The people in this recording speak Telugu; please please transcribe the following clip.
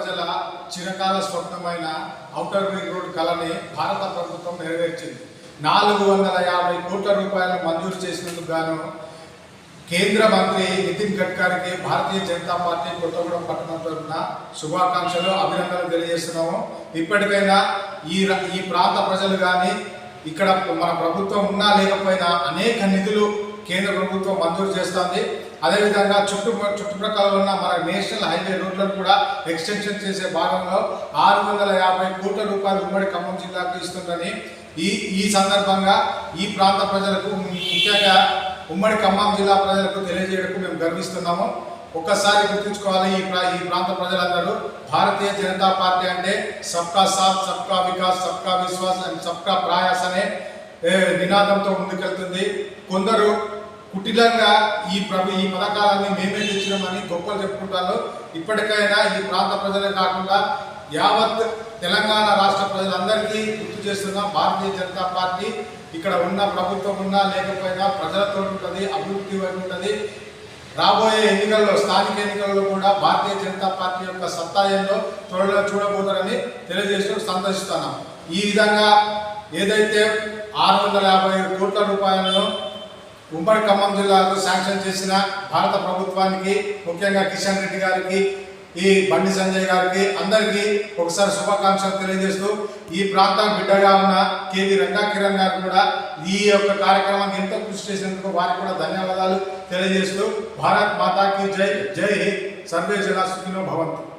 ప్రజల చిరకాల స్వప్నమైన ఔటర్ రింగ్ రోడ్ కళని భారత ప్రభుత్వం నెరవేర్చింది. నాలుగు వందల యాభై కోట్ల రూపాయలు మంజూరు చేసినందుకు గాను కేంద్ర మంత్రి నితిన్ గడ్కరీకి భారతీయ జనతా పార్టీ కొత్తగూడెం పట్టణం తరఫున శుభాకాంక్షలు అభినందనలు తెలియజేస్తున్నాము. ఇప్పటికైనా ఈ ఈ ప్రాంత ప్రజలు కానీ ఇక్కడ మన ప్రభుత్వం ఉన్నా లేకపోయినా అనేక నిధులు కేంద్ర ప్రభుత్వం మంజూరు చేస్తుంది. అదేవిధంగా చుట్టు చుట్టుప్రక్కల ఉన్న మన నేషనల్ హైవే రోడ్లను కూడా ఎక్స్టెన్షన్ చేసే భాగంలో ఆరు వందల యాభై కోట్ల రూపాయలు ఉమ్మడి ఖమ్మం జిల్లాకు ఇస్తుందని ఈ ఈ సందర్భంగా ఈ ప్రాంత ప్రజలకు ముఖ్యంగా ఉమ్మడి ఖమ్మం జిల్లా ప్రజలకు తెలియజేయడానికి మేము గర్విస్తున్నాము. ఒక్కసారి గుర్తుంచుకోవాలి ఈ ప్రా ఈ ప్రాంత ప్రజలందరూ భారతీయ జనతా పార్టీ అంటే సబ్కా సాత్ సబ్కా వికాస్ సబ్కా విశ్వాస్ అండ్ సబ్కా ప్రయాస్ అనే నినాదంతో ముందుకెళ్తుంది. కొందరు కుటిలంగా ఈ ప్రభు ఈ పథకాలన్నీ మేమే తెచ్చినామని గొప్పలు చెప్పుకుంటారు. ఇప్పటికైనా ఈ ప్రాంత ప్రజలే కాకుండా యావత్ తెలంగాణ రాష్ట్ర ప్రజలందరికీ గుర్తు చేస్తున్న భారతీయ జనతా పార్టీ ఇక్కడ ఉన్న ప్రభుత్వం ఉన్నా లేకపోయినా ప్రజలతో ఉంటుంది అభివృద్ధి వైపు ఉంటుంది. రాబోయే ఎన్నికల్లో స్థానిక ఎన్నికల్లో కూడా భారతీయ జనతా పార్టీ యొక్క సత్తాయంలో త్వరలో చూడబోతారని తెలియజేస్తూ సందర్శిస్తున్నాం. ఈ విధంగా ఏదైతే ఆరు వందల యాభై కోట్ల రూపాయలను ఉమ్మడి ఖమ్మం జిల్లాలో శాంక్షన్ చేసిన భారత ప్రభుత్వానికి ముఖ్యంగా కిషన్ రెడ్డి గారికి ఈ బండి సంజయ్ గారికి అందరికీ ఒకసారి శుభాకాంక్షలు తెలియజేస్తూ ఈ ప్రాంతం బిడ్డగా ఉన్న కేవీ రంగాకిరణ్ కిరణ్ కూడా ఈ యొక్క కార్యక్రమానికి ఎంతో కృషి చేసినందుకు వారికి కూడా ధన్యవాదాలు తెలియజేస్తూ భారత్ మాతాకి జై జై సర్వే జన సుఖినో భవంతు.